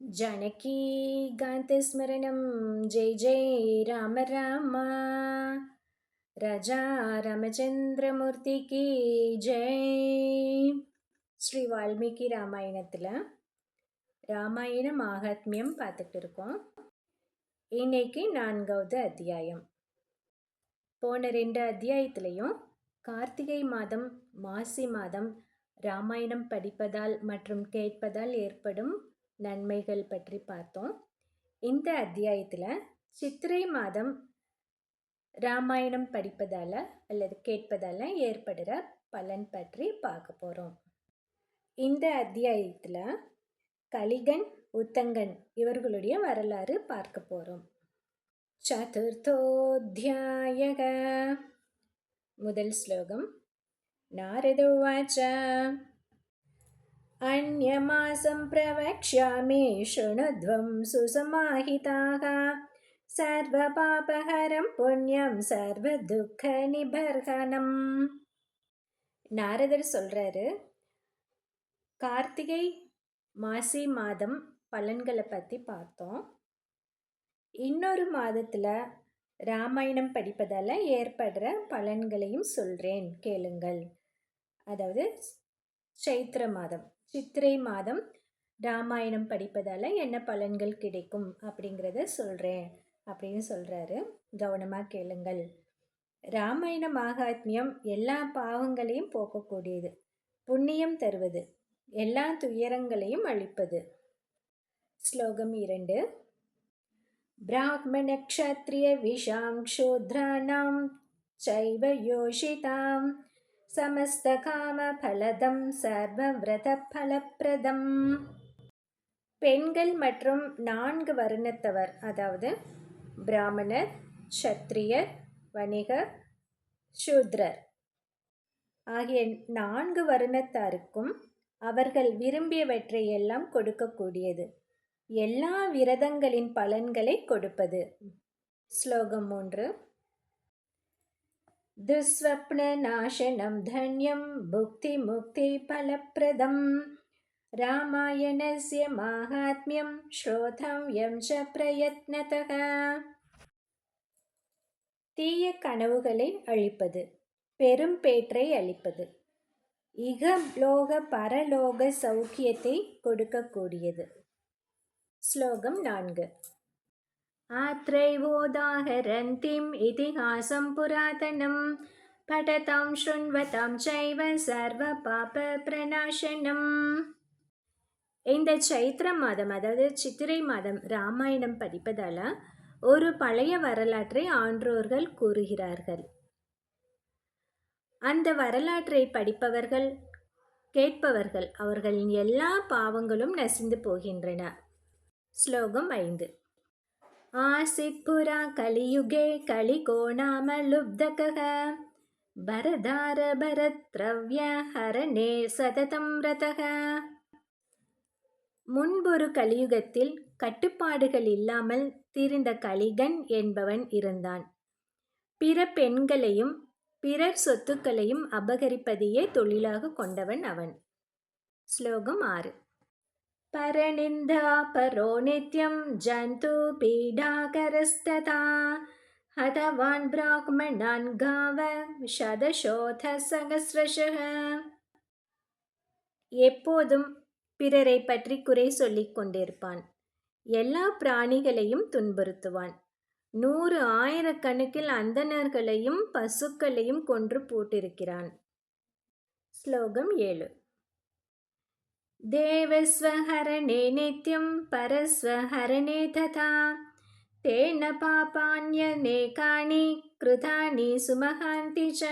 जानकीकान्तस्मरणं जय जय राम राम ராஜா ராமச்சந்திரமூர்த்திக்கு ஜெய் ஸ்ரீ வால்மீகி ராமாயணத்தில் ராமாயண மாகாத்மியம் பார்த்துட்டு இருக்கோம் இன்னைக்கு நான்காவது அத்தியாயம் போன ரெண்டு அத்தியாயத்துலேயும் கார்த்திகை மாதம் மாசி மாதம் ராமாயணம் படிப்பதால் மற்றும் கேட்பதால் ஏற்படும் நன்மைகள் பற்றி பார்த்தோம். இந்த அத்தியாயத்தில் சித்திரை மாதம் ராமாயணம் படிப்பதால் அல்லது கேட்பதால் ஏற்படுற பலன் பற்றி பார்க்க போகிறோம் இந்த அத்தியாயத்தில் கலிகன் உத்தங்கன் இவர்களுடைய வரலாறு பார்க்க போகிறோம் சதுர்த்தோத்தியாயக. முதல் ஸ்லோகம் நாரதோவாச்ச. अन्यमासं प्रवक्ष्यामि शृणुध्वं सुसमाहिताः सर्वपापहरं पुण्यं சர்வதுக்கநிபர்கனம் நாரதர் சொல்கிறாரு கார்த்திகை மாசி மாதம் பலன்களை பற்றி பார்த்தோம் இன்னொரு மாதத்தில் ராமாயணம் படிப்பதால் ஏற்படுற பலன்களையும் சொல்கிறேன் கேளுங்கள் அதாவது சைத்திர மாதம் சித்திரை மாதம் ராமாயணம் படிப்பதால் என்ன பலன்கள் கிடைக்கும் அப்படிங்கிறத சொல்கிறேன் அப்படின்னு சொல்கிறாரு கவனமாக கேளுங்கள். ராமாயண மாகாத்மியம் எல்லா பாவங்களையும் போக்கக்கூடியது. புண்ணியம் தருவது. எல்லா துயரங்களையும் அழிப்பது. ஸ்லோகம் இரண்டு. பிராமணக்ஷத்ரிய விஷாம் க்ஷூத்ராணாம் சைவ யோஷிதாம் சமஸ்தகாமபலதம் சர்வவிரதபலப்பிரதம். பெண்கள் மற்றும் நான்கு வருணத்தவர் அதாவது பிராமணர் சத்திரியர் வணிகர் சூத்ரர். ஆகிய நான்கு வருணத்தாருக்கும் அவர்கள் விரும்பியவற்றை எல்லாம் கொடுக்கக்கூடியது. எல்லா விரதங்களின் பலன்களை கொடுப்பது. ஸ்லோகம் மூன்று. दुःस्वप्ननाशनं धन्यं भुक्तिमुक्तिफलप्रदं रामायणस्य माहात्म्यं श्रोतव्यं च प्रयत्नतः தீய கனவுகளை அழிப்பது பெரும் பேற்றை அளிப்பது இகலோக பரலோக சௌக்கியத்தை கொடுக்கக்கூடியது ஸ்லோகம் நான்கு आत्रैवोदाहरन्तीम् इतिहासं पुरातनं पठतां शृण्वतां चैव சர்வபாபப்பிரணாசனம் இந்த சைத்திர மாதம் அதாவது சித்திரை மாதம் ராமாயணம் படிப்பதால் ஒரு பழைய வரலாற்றை ஆன்றோர்கள் கூறுகிறார்கள் அந்த வரலாற்றை படிப்பவர்கள் கேட்பவர்கள் அவர்களின் எல்லா பாவங்களும் நசிந்து போகின்றன ஸ்லோகம் ஐந்து आसीत् पुरा कलियुगे कलिको नाम लुब्धकः பரதாரபரத்ரவ்யஹரணே சததம் ரதக முன்பொரு கலியுகத்தில் கட்டுப்பாடுகள் இல்லாமல் திரிந்த கலிகன் என்பவன் இருந்தான் பிற பெண்களையும் பிறர் சொத்துக்களையும் அபகரிப்பதையே தொழிலாக கொண்டவன் அவன் ஸ்லோகம் ஆறு परनिन्दापरो नित्यं जन्तुपीडाकरस्तथा हतवान् ब्राह्मणान् गाव சதசோதசகசிரஷः எப்போதும் பிறரை பற்றி குறை சொல்லிக் கொண்டிருப்பான் எல்லா பிராணிகளையும் துன்புறுத்துவான் நூறு ஆயிரக்கணக்கில் அந்தணர்களையும் பசுக்களையும் கொன்று போட்டிருக்கிறான் ஸ்லோகம் ஏழு देवस्वहरणे नित्यं परस्वहरणे तथा तेन பாப்பான்யநேகாணி கிருதாணி சுமகாந்தி ச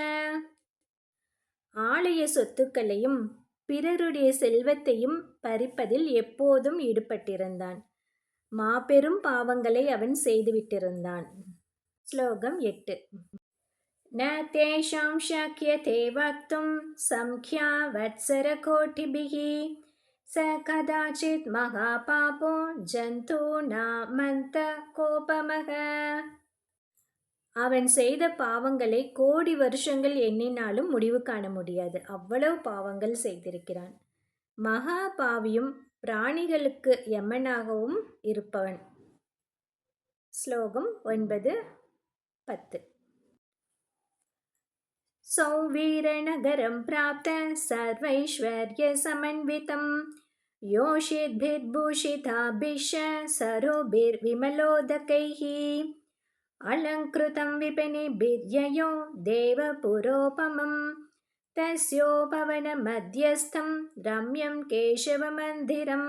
ஆலய சொத்துக்களையும் பிறருடைய செல்வத்தையும் பறிப்பதில் எப்போதும் ஈடுபட்டிருந்தான் மாபெரும் பாவங்களை அவன் செய்துவிட்டிருந்தான் ஸ்லோகம் எட்டு न तेषां शक्यते वक्तुं सङ्ख्या वत्सरकोटिभिः स कदाचित् महापापो ஜந்தூனாமந்த கோபமக அவன் செய்த பாவங்களை கோடி வருஷங்கள் எண்ணினாலும் முடிவு காண முடியாது அவ்வளவு பாவங்கள் செய்திருக்கிறான் மகா பாவியும் பிராணிகளுக்கு யமனாகவும் இருப்பவன் ஸ்லோகம் ஒன்பது பத்து सौवीरनगरं प्राप्त सर्वैश्वर्यसमन्वितं योषिद्भिर्भूषिताभिश्च सरोभिर्विमलोदकैः अलङ्कृतं विपिनिभिर्ययो देवपुरोपमं तस्योपवनमध्यस्थं ரம்யம் கேசவமந்திரம்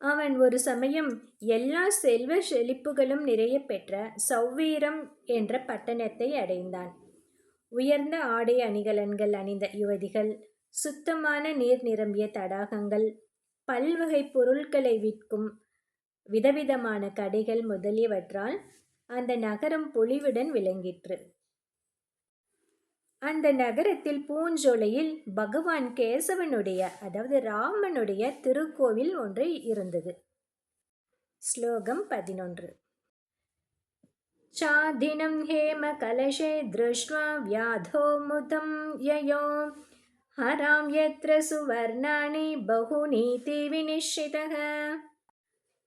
அவன் ஒரு சமயம் எல்லா செல்வ செழிப்புகளும் நிறைய பெற்ற சௌவீரம் என்ற பட்டணத்தை அடைந்தான் உயர்ந்த ஆடை அணிகலன்கள் அணிந்த யுவதிகள் சுத்தமான நீர் நிரம்பிய தடாகங்கள் பல்வகை பொருட்களை விற்கும் விதவிதமான கடைகள் முதலியவற்றால் அந்த நகரம் பொலிவுடன் விளங்கிற்று. அந்த நகரத்தில் பூஞ்சோலையில் பகவான் கேசவனுடைய அதாவது ராமனுடைய திருக்கோவில் ஒன்று இருந்தது. ஸ்லோகம் பதினொன்று. चादिनं हेमकलशे दृष्ट्वा व्याधो मुदं ययो हरां यत्र सुवर्णानि बहुनीति विनिश्चितः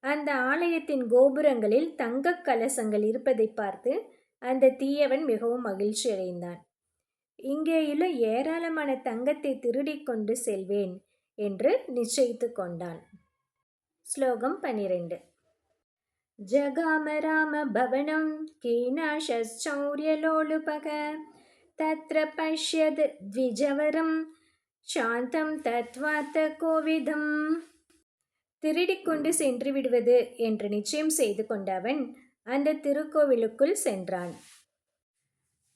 அந்த ஆலயத்தின் கோபுரங்களில் தங்கக் கலசங்கள் இருப்பதை பார்த்து அந்த தீயவன் மிகவும் மகிழ்ச்சி அடைந்தான் இங்கேயுள்ள ஏராளமான தங்கத்தை திருடிக் கொண்டு செல்வேன் என்று நிச்சயித்து கொண்டான் ஸ்லோகம் பனிரெண்டு जगाम रामभवनं कीनाशश्चौर्यलोलुपः तत्र पश्यद् द्विजवरं சாந்தம் தத்வாத்த கோவிதம் திருடிக்கொண்டு சென்று விடுவது என்று நிச்சயம் செய்து கொண்டவன் அந்த திருக்கோவிலுக்குள் சென்றான்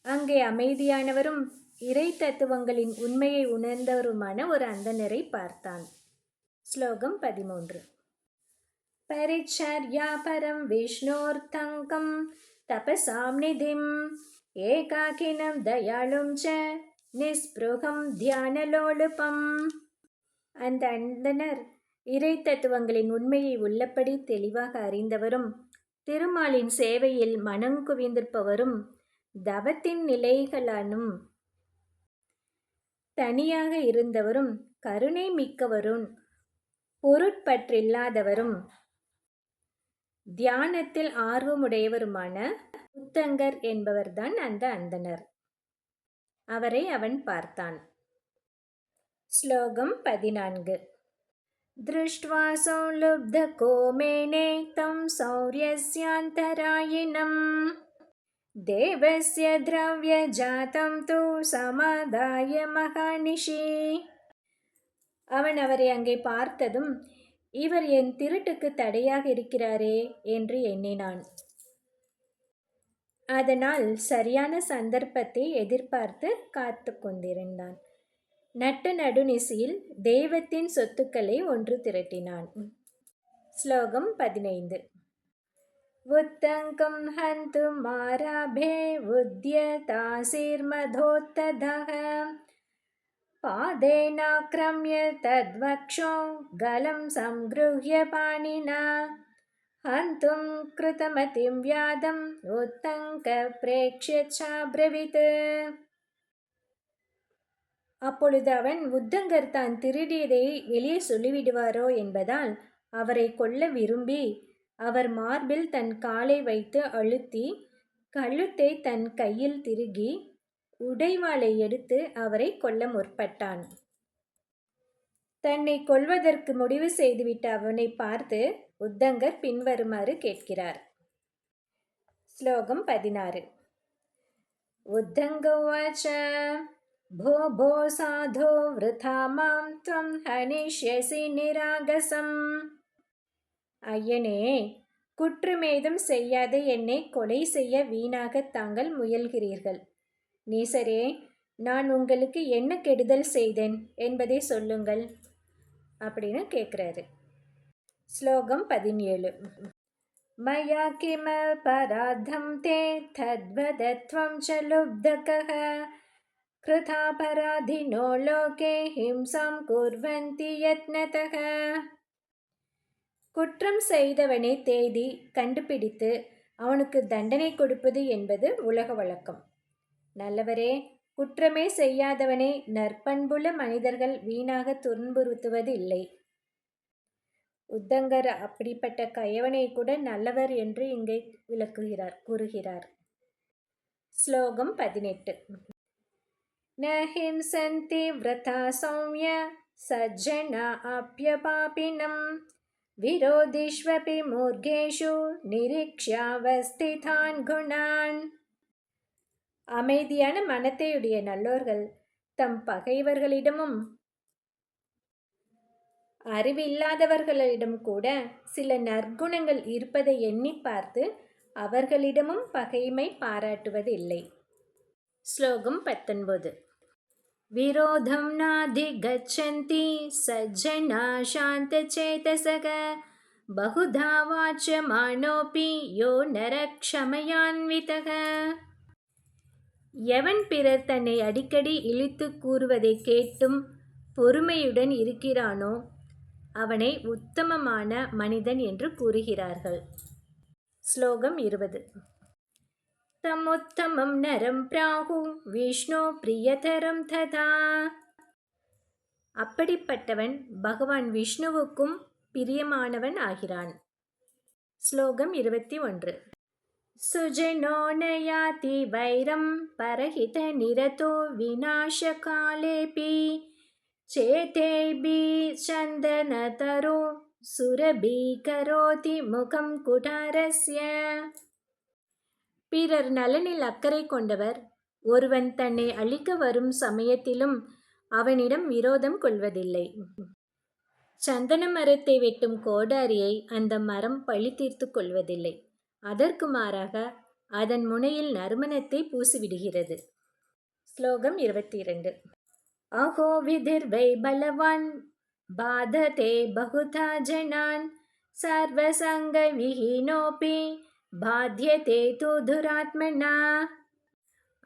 அங்கே அமைதியானவரும் இறை தத்துவங்களின் உண்மையை உணர்ந்தவருமான ஒரு அந்தனரை பார்த்தான் ஸ்லோகம் பதிமூன்று परिचर्या परं विष्णोर्थङ्कं तपसां निधिम् एकाकिनं दयालुं च நிஸ்பிருகம் தியானலோலுபம் அந்த அந்தனர் இறை தத்துவங்களின் உண்மையை உள்ளபடி தெளிவாக அறிந்தவரும் திருமாலின் சேவையில் மனம் குவிந்திருப்பவரும் தவத்தின் நிலைகளானும் தனியாக இருந்தவரும் கருணை மிக்கவரும் பொருட்பற்றில்லாதவரும் தியானத்தில் ஆர்வமுடையவருமான புத்தங்கர் என்பவர்தான் அந்த அந்தனர் அவரை அவன் பார்த்தான் ஸ்லோகம் பதினான்கு दृष्ट्वा संलुब्धकोमेने तं सौर्यस्यान्तरायिणम् देवस्य द्रव्यजातं तु समादाय மகாநிஷி அவன் அவரை அங்கே பார்த்ததும் இவர் என் திருட்டுக்கு தடையாக இருக்கிறாரே என்று எண்ணினான். அதனால் சரியான சந்தர்ப்பத்தை எதிர்பார்த்து காத்து கொண்டிருந்தான். நட்டு நடுநிசியில் தெய்வத்தின் சொத்துக்களை ஒன்று திரட்டினான். ஸ்லோகம் பதினைந்து. उत्तङ्कं हन्तुमाराभे மாராபே पादेनाक्रम्य तद्वक्षो गलं सङ्गृह्य पाणिना हन्तुं कृतमतिं व्याधम् உத்தங்க சாப்ரவித் அப்பொழுது அவன் உத்தங்கர் தான் திருடியதை வெளியே சொல்லிவிடுவாரோ என்பதால் அவரை கொல்ல விரும்பி அவர் மார்பில் தன் காலை வைத்து அழுத்தி கழுத்தை தன் கையில் திருகி உடைவாளை எடுத்து அவரை கொல்ல முற்பட்டான் தன்னை கொல்வதற்கு முடிவு செய்துவிட்ட அவனை பார்த்து உத்தங்கர் பின்வருமாறு கேட்கிறார் ஸ்லோகம் பதினாறு உத்தங்கவாச்ச भो भो साधो वृथा मां त्वं हनिष्यसि निरागसम् ஐயனே குற்றமேதும் செய்யாத என்னை கொலை செய்ய வீணாக தாங்கள் முயல்கிறீர்கள் நீசரே நான் உங்களுக்கு என்ன கெடுதல் செய்தேன் என்பதை சொல்லுங்கள். அப்படின்னு கேட்குறாரு ஸ்லோகம் பதினேழு. மயா கிம பராதம் தே தத்வதத்வம் ச லுப்தகः கிருதாபராதினோ லோகே ஹிம்சாம் குர்வந்தி யத்னதக குற்றம் செய்தவனை தேடி கண்டுபிடித்து அவனுக்கு தண்டனை கொடுப்பது என்பது உலக வழக்கம். நல்லவரே குற்றமே செய்யாதவனே நற்பண்புள்ள மனிதர்கள் வீணாக துன்புறுத்துவதில்லை. உத்தங்கர் அப்படிப்பட்ட கயவனை கூட நல்லவர் என்று இங்கே விளக்குகிறார் கூறுகிறார். ஸ்லோகம் பதினெட்டு. நஹிம்சந்தி விரதா சௌமிய சஜ்ஜனா அப்பியபாபினம் விரோதிஷ்வபி மூர்கேஷு நிரீக்ஷாவஸ்திதான் குணான் அமைதியான மனத்தையுடைய நல்லோர்கள் தம் பகைவர்களிடமும் அறிவில்லாதவர்களிடம் கூட சில நற்குணங்கள் இருப்பதை எண்ணி பார்த்து அவர்களிடமும் பகைமை பாராட்டுவதில்லை ஸ்லோகம் பத்தொன்பது விரோதம் நாதிகச்சந்தி சஜ்ஜனா சாந்தச்சேதசக बहुधा வாச்சமானோபி யோ நரக்ஷமயான்விதக எவன் பிறர் தன்னை அடிக்கடி இழித்து கூறுவதை கேட்டும் பொறுமையுடன் இருக்கிறானோ அவனை உத்தமமான மனிதன் என்று கூறுகிறார்கள். ஸ்லோகம் இருபது. தமுத்தமம் நரம் பிராகு விஷ்ணு பிரியதரம் ததா. அப்படிப்பட்டவன் பகவான் விஷ்ணுவுக்கும் பிரியமானவன் ஆகிறான். ஸ்லோகம் இருபத்தி ஒன்று. சுஜனோ நயாதி வைரம் பரஹித நிரதோ விநாசகாலேபி சேதேபி சந்தனதரோ சுரபி கரோதி முகம் குடாரஸ்ய பிறர் நலனில் அக்கறை கொண்டவர் ஒருவன் தன்னை அழிக்க வரும் சமயத்திலும் அவனிடம் விரோதம் கொள்வதில்லை. சந்தன மரத்தை வெட்டும் கோடாரியை அந்த மரம் பழி தீர்த்து கொள்வதில்லை. அதற்கு மாறாக அதன் முனையில் நறுமணத்தை பூசிவிடுகிறது. ஸ்லோகம் இருபத்தி இரண்டு அஹோ விதிர்வை பலவான் பாததே பகுதா ஜனான் சர்வசங்க விஹீனோபி பாத்தியதே தூ துராத்மனா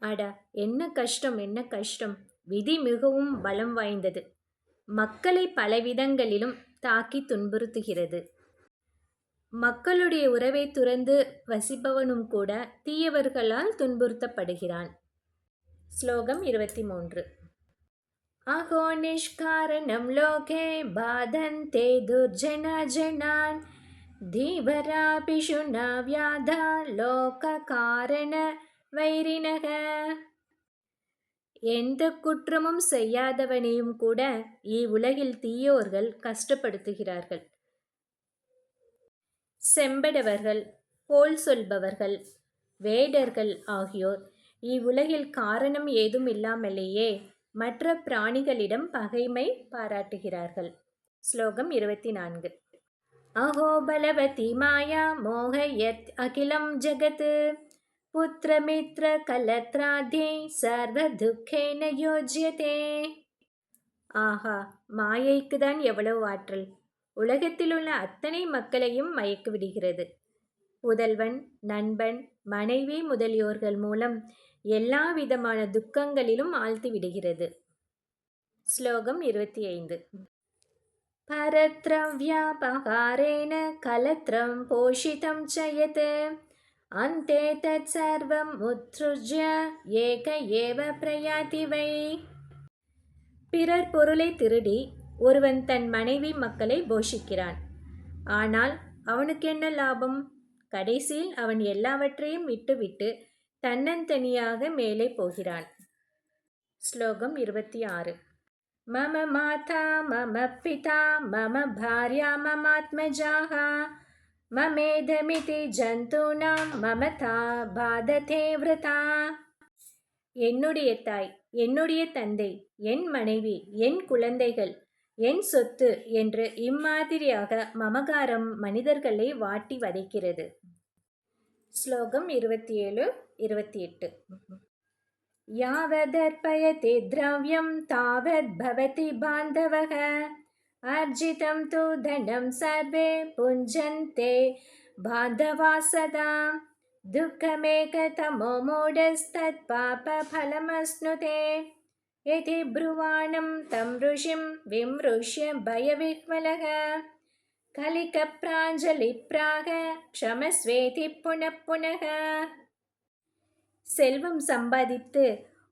அட என்ன கஷ்டம் என்ன கஷ்டம். விதி மிகவும் பலம் வாய்ந்தது. மக்களை பலவிதங்களிலும் தாக்கி துன்புறுத்துகிறது. மக்களுடைய உறவை துறந்து வசிப்பவனும் கூட தீயவர்களால் துன்புறுத்தப்படுகிறான். ஸ்லோகம் இருபத்தி மூன்று அகோ நிஷ்காரணம் லோகே பாதந்தே துர்ஜனா ஜனான். தீவராபிஷுனா வியாதா லோக காரண வைரினக. எந்த குற்றமும் செய்யாதவனையும் கூட இவ்வுலகில் தீயோர்கள் கஷ்டப்படுத்துகிறார்கள். செம்படவர்கள் போல் சொல்பவர்கள் வேடர்கள் ஆகியோர் இவ்வுலகில் காரணம் ஏதும் இல்லாமலேயே மற்ற பிராணிகளிடம் பகைமை பாராட்டுகிறார்கள். ஸ்லோகம் இருபத்தி நான்கு அஹோ பலவதி மாயா மோகயத் அகிலம் ஜகத். புத்திரமித்ர கலத்ராதே சர்வ துக்கேன யோஜ்யதே. ஆஹா மாயைக்கு தான் எவ்வளவு ஆற்றல். உலகத்திலுள்ள அத்தனை மக்களையும் மயக்கு விடுகிறது புதல்வன் நண்பன் மனைவி முதலியோர்கள் மூலம் எல்லா விதமான துக்கங்களிலும் ஆழ்த்தி விடுகிறது ஸ்லோகம் இருபத்தி ஐந்து பரத்ரவ்யாபகாரேன கலத்ரம் போஷிதம் சயத். அந்தே தத் சர்வம் உத்ருஜ்ய ஏக ஏவ பிரயாதி வை. பிறர் பொருளை திருடி ஒருவன் தன் மனைவி மக்களை போஷிக்கிறான். ஆனால் அவனுக்கு என்ன லாபம்? கடைசியில் அவன் எல்லாவற்றையும் விட்டுவிட்டு தன்னந்தனியாக மேலே போகிறான். ஸ்லோகம் இருபத்தி ஆறு. மம மாதா மம பிதா மம பாரியா மமாத்மஜாக மமேதமிதி ஜந்தூனாம் மமதா பாததே விரதா. என்னுடைய தாய் என்னுடைய தந்தை என் மனைவி என் குழந்தைகள் என் சொத்து என்று இம்மாதிரியாக மமகாரம் மனிதர்களை வாட்டி வதைக்கிறது. ஸ்லோகம் இருபத்தி ஏழு இருபத்தி எட்டு யாவதர்ப்பயதி திரவியம் தாவத் பவதி பாந்தவக அர்ஜிதம் தூ தனம் சர்வே புஞ்சந்தே பாந்தவா சதா துக்கமேக தமோ மூடஸ்தத் பாப பலமஸ்னுதே. यदि ब्रुवाणं तं ऋषिं विमृश्य भयविह्वलः கலிகப்பிராஞ்சலிப்ராக க்ஷமஸ்வேதி புனః புனக செல்வம் சம்பாதித்து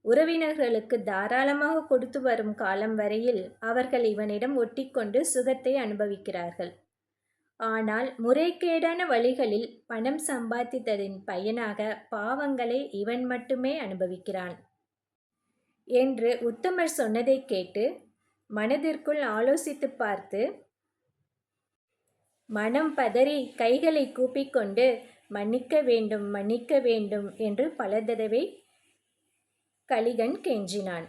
உறவினர்களுக்கு தாராளமாக கொடுத்து வரும் காலம் வரையில் அவர்கள் இவனிடம் ஒட்டிக்கொண்டு சுகத்தை அனுபவிக்கிறார்கள் ஆனால் முறைகேடான வழிகளில் பணம் சம்பாதித்ததின் பயனாக பாவங்களை இவன் மட்டுமே அனுபவிக்கிறான் என்று உத்தமர் சொன்னதை கேட்டு மனதிற்குள் ஆலோசித்து பார்த்து மனம் பதறி கைகளை கூப்பிக்கொண்டு மன்னிக்க வேண்டும் மன்னிக்க வேண்டும் என்று பல தடவை கலிகன் கெஞ்சினான்.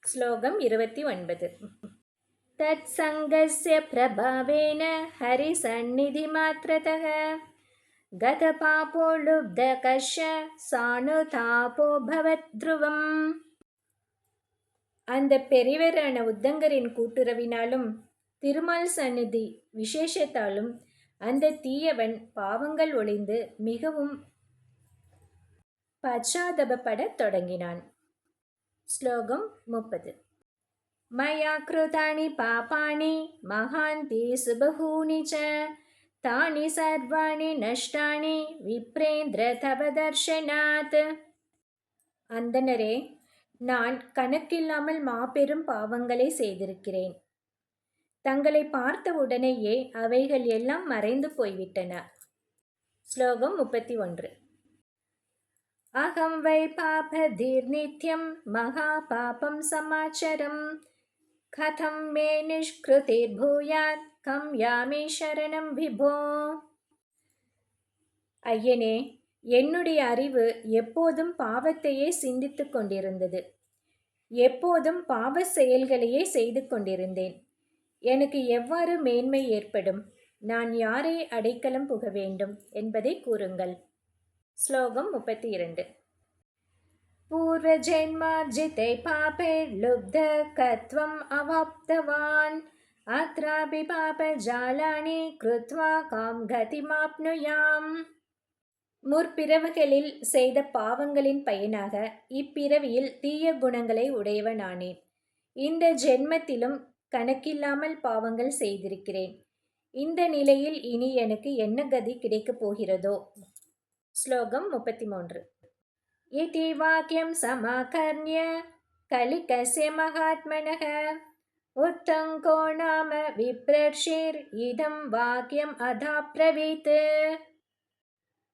ஸ்லோகம் இருபத்தி ஒன்பது. தத் சங்கசிய பிரபாவேன ஹரி तत्सङ्गस्य प्रभावेन हरिसन्निधिमात्रतः गतपापो लुब्धकश सानुतापो துருவம் அந்த பெரியவரான உத்தங்கரின் கூட்டுறவினாலும் திருமால் சந்நிதி விசேஷத்தாலும் அந்த தீயவன் பாவங்கள் ஒளிந்து மிகவும் பச்சாதபப்படத் தொடங்கினான் ஸ்லோகம் முப்பது मया कृतानि पापानि महान्ति सुबहूनि च तानि सर्वाणि नष्टानि விப்ரேந்திர தவ தர்ஷனாத் அந்தனரே நான் கணக்கில்லாமல் மாபெரும் பாவங்களை செய்திருக்கிறேன். தங்களை பார்த்த உடனேயே அவைகள் எல்லாம் மறைந்து போய்விட்டன. ஸ்லோகம் முப்பத்தி ஒன்று அகம் வை பாபதீர் நித்யம் மகா பாபம் சமாச்சரம். கதம் மே நிஷ்கிருதிர்பூயாத் கம் யாமி சரணம் விபோ. ஐயனே என்னுடைய அறிவு எப்போதும் பாவத்தையே சிந்தித்து கொண்டிருந்தது. எப்போதும் பாவ செயல்களையே செய்து கொண்டிருந்தேன். எனக்கு எவ்வாறு மேன்மை ஏற்படும்? நான் யாரை அடைக்கலம் புக வேண்டும் என்பதை கூறுங்கள். ஸ்லோகம் முப்பத்தி இரண்டு பூர்வ ஜென்மார்ஜித்தை பாபே லுப்த கத்வம் அவாப்தவான். அத்ராபி பாப ஜாலானி கிருத்வா காம் கதிமாப்னுயாம். முற்பிறவுகளில் செய்த பாவங்களின் பயனாக இப்பிறவியில் தீய குணங்களை உடையவனானேன் இந்த ஜென்மத்திலும் கணக்கில்லாமல் பாவங்கள் செய்திருக்கிறேன். இந்த நிலையில் இனி எனக்கு என்ன கதி கிடைக்கப் போகிறதோ? ஸ்லோகம் முப்பத்தி மூன்று இதி வாக்கியம் சமாகர்ணிய கலிகசிய மகாத்மனக. உத்தங்கோ நாம விப்ரஷீர் இதம் வாக்கியம் அதா அதாப்ரவீத்.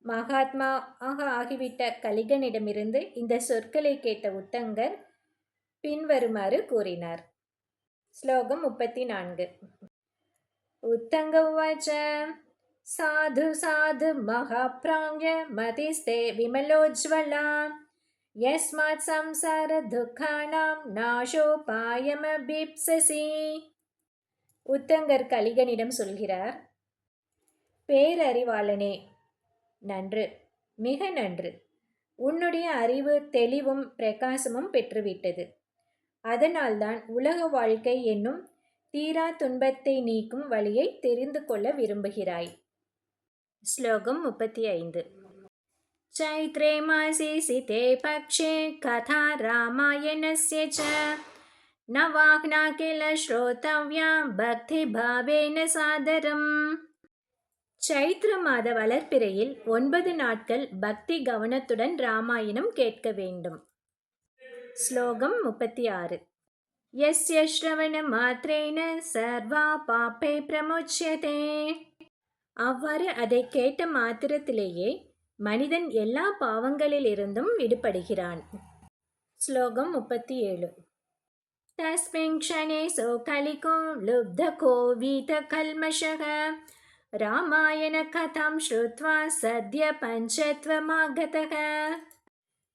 மகாத்மா ஆக ஆகிவிட்ட கலிகனிடமிருந்து இந்த சொற்களை கேட்ட உத்தங்கர் பின்வருமாறு கூறினார் ஸ்லோகம் முப்பத்தி நான்கு உத்தங்க உவாச்ச साधु साधु महाप्राङ्य मतिस्ते विमलोज्ज्वला यस्मात् संसारदुःखानां நாசோபாயமபீப்சசி உத்தங்கர் கலிகனிடம் சொல்கிறார் பேரறிவாளனே நன்று மிக நன்று உன்னுடைய அறிவு தெளிவும் பிரகாசமும் பெற்றுவிட்டது அதனால்தான் உலக வாழ்க்கை என்னும் தீரா துன்பத்தை நீக்கும் வழியை தெரிந்து கொள்ள விரும்புகிறாய் श्लोकं मुपति ऐन्द् चैत्रे मासि सिते पक्षे कथा रामायणस्य च न वाह्ना किल श्रोतव्या பக்திபாவேன சாதரம் சைத்ர மாத வளர்ப்பிறையில் ஒன்பது நாட்கள் பக்தி கவனத்துடன் ராமாயணம் கேட்க வேண்டும். ஸ்லோகம் முப்பத்தி ஆறு. எஸ்ய ஸ்ரவண மாத்திரேன சர்வா பாப்பை பிரமோச்சியதே. அவ்வாறு அதை கேட்ட மாத்திரத்திலேயே மனிதன் எல்லா பாவங்களிலிருந்தும் விடுபடுகிறான். ஸ்லோகம் முப்பத்தி ஏழு. தஸ்மின் க்ஷணே சோ கலிகோ லுப்த கோவீத கல்மஷக கதாம் ஸ்ருத்வா சத்ய பஞ்சத்வமாகதக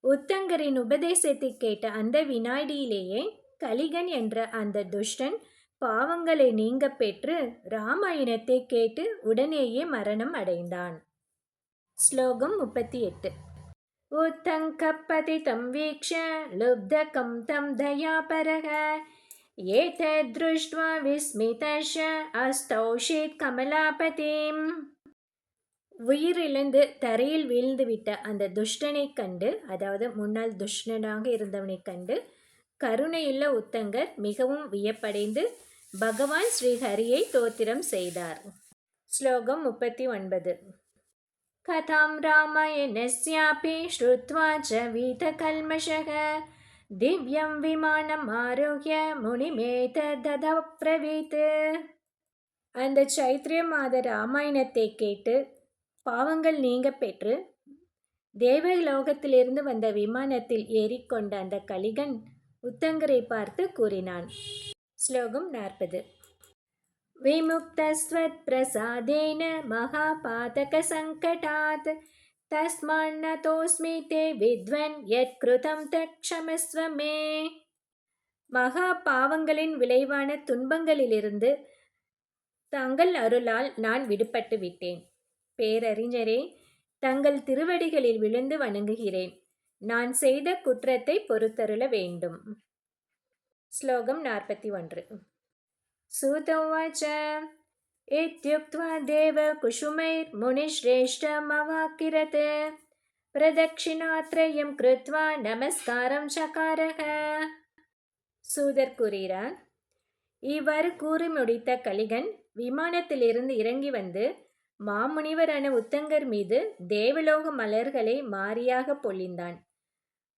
உத்தங்கரின் உபதேசத்தை கேட்ட அந்த வினாடியிலேயே கலிகன் என்ற அந்த துஷ்டன் பாவங்களை நீங்க பெற்று ராமாயணத்தை கேட்டு உடனேயே மரணம் அடைந்தான் ஸ்லோகம் முப்பத்தி எட்டு उत्तङ्कपतितं वीक्ष्य लुब्धकं तं दयापरः एतद्दृष्ट्वा विस्मितश्च அஸ்தௌஷித் கமலாபதிம் உயிரிழந்து தரையில் வீழ்ந்துவிட்ட அந்த துஷ்டனைக் கண்டு அதாவது முன்னாள் துஷ்டனாக இருந்தவனைக் கண்டு கருணையுள்ள உத்தங்கர் மிகவும் வியப்படைந்து பகவான் ஸ்ரீஹரியை தோத்திரம் செய்தார் ஸ்லோகம் முப்பத்தி ஒன்பது கதாம் ராமாயணஸ்யாபி ஸ்ருத்வா ச வீதகல்மஷக திவ்யம் விமானம் ஆரோக்கிய முனிமேத ததப்ரவீத் அந்த சைத்ரிய மாத ராமாயணத்தை கேட்டு பாவங்கள் நீங்க பெற்று தேவலோகத்திலிருந்து வந்த விமானத்தில் ஏறிக்கொண்ட அந்த கலிகன் உத்தங்கரை பார்த்து கூறினான் ஸ்லோகம் நாற்பது विमुक्तस्त्वत्प्रसादेन महापातकसङ्कटात् तस्मान्नतोऽस्मि ते विद्वन् यत्कृतं तत्क्षमस्व मे மகா பாவங்களின் விளைவான துன்பங்களிலிருந்து தங்கள் அருளால் நான் விடுபட்டு விட்டேன் பேரறிஞரே தங்கள் திருவடிகளில் விழுந்து வணங்குகிறேன் நான் செய்த குற்றத்தை பொறுத்தருள வேண்டும் ஸ்லோகம் நாற்பத்தி ஒன்று सुतोवाच इत्युक्त्वा देवकुसुमैर्मुनिश्रेष्ठमवाकिरत् பிரதட்சிணாத்ரயம் கிருத்வா நமஸ்காரம் சகாரக சூதர் கூறுகிறார் இவ்வாறு கூறி முடித்த கலிகன் விமானத்திலிருந்து இறங்கி வந்து மாமுனிவரான உத்தங்கர் மீது தேவலோக மலர்களை மாறியாக பொழிந்தான்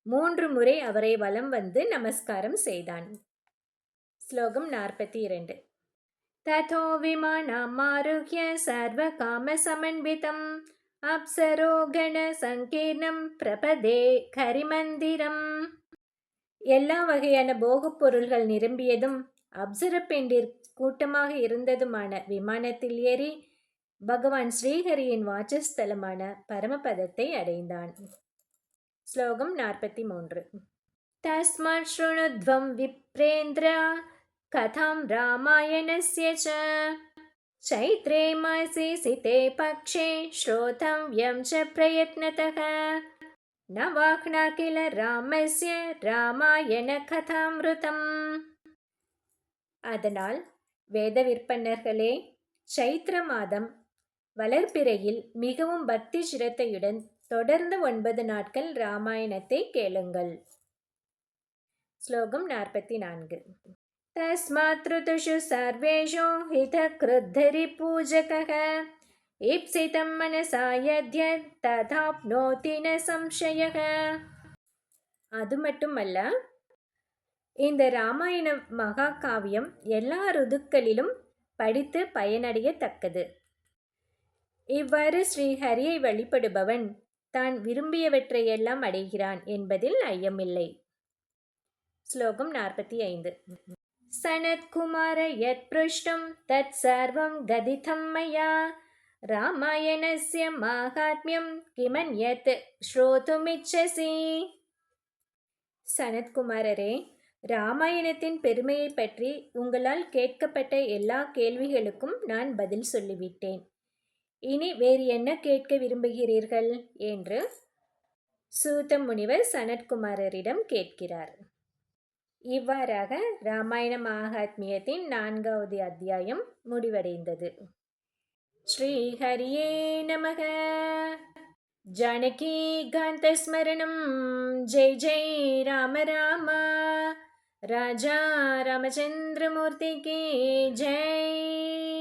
மூன்று முறை அவரை வலம் வந்து நமஸ்காரம் செய்தான் ஸ்லோகம் நாற்பத்தி இரண்டு तथो विमानमारुह्य सर्वकामसमन्वितम् अप्सरो கணசங்கீர்ணம் பிரபதே கரிமந்திரம் எல்லா வகையான போகப் பொருள்கள் நிரம்பியதும் அப்சர பெண்டிர் கூட்டமாக இருந்ததுமான விமானத்தில் ஏறி பகவான் ஸ்ரீஹரியின் வாச்சஸ்தலமான பரமபதத்தை அடைந்தான் ஸ்லோகம் நாற்பத்தி மூன்று தஸ்மாத் ஸ்ருணுத்வம் விப்ரேந்திரா कथं रामायणस्य च चैत्रे मासि सिते पक्षे श्रोतव्यं च प्रयत्नतः न वाह्ना किल ராமஸ்ய ராமாயண கதாமிருதம் அதனால் வேத விற்பனர்களே சைத்திர மாதம் வளர்ப்பிறையில் மிகவும் பக்தி சிரத்தையுடன் தொடர்ந்து ஒன்பது நாட்கள் ராமாயணத்தை கேளுங்கள் ஸ்லோகம் நாற்பத்தி நான்கு तस्मात् ऋतुषु सर्वेषु हितकृद्धरिपूजकः ईप्सितं मनसा यद्यत् तथाप्नोति न संशयः அது மட்டுமல்ல இந்த ராமாயண மகாகாவியம் எல்லா ருதுக்களிலும் படித்து பயனடையத்தக்கது இவ்வாறு ஸ்ரீஹரியை வழிபடுபவன் தான் விரும்பியவற்றையெல்லாம் அடைகிறான் என்பதில் ஐயமில்லை ஸ்லோகம் நாற்பத்தி ஐந்து सनत्कुमार यत्पृष्टं तत्सर्वं गदितं मया रामायणस्य माहात्म्यं किमन्यत् ஸ்ரோதுமிச்சசி சனத்குமாரரே ராமாயணத்தின் பெருமையை பற்றி உங்களால் கேட்கப்பட்ட எல்லா கேள்விகளுக்கும் நான் பதில் சொல்லிவிட்டேன் இனி வேறு என்ன கேட்க விரும்புகிறீர்கள் என்று சூத்த முனிவர் சனத்குமாரரிடம் கேட்கிறார் இவ்வாறாக ராமாயண மகாத்மியத்தின் நான்காவது அத்தியாயம் முடிவடைந்தது. ஸ்ரீஹரியே நமக! ஜானகி காந்தஸ்மரணம்! ஜெய் ஜெய் ராம ராம! ராஜா ராமச்சந்திரமூர்த்திக்கு ஜெய்!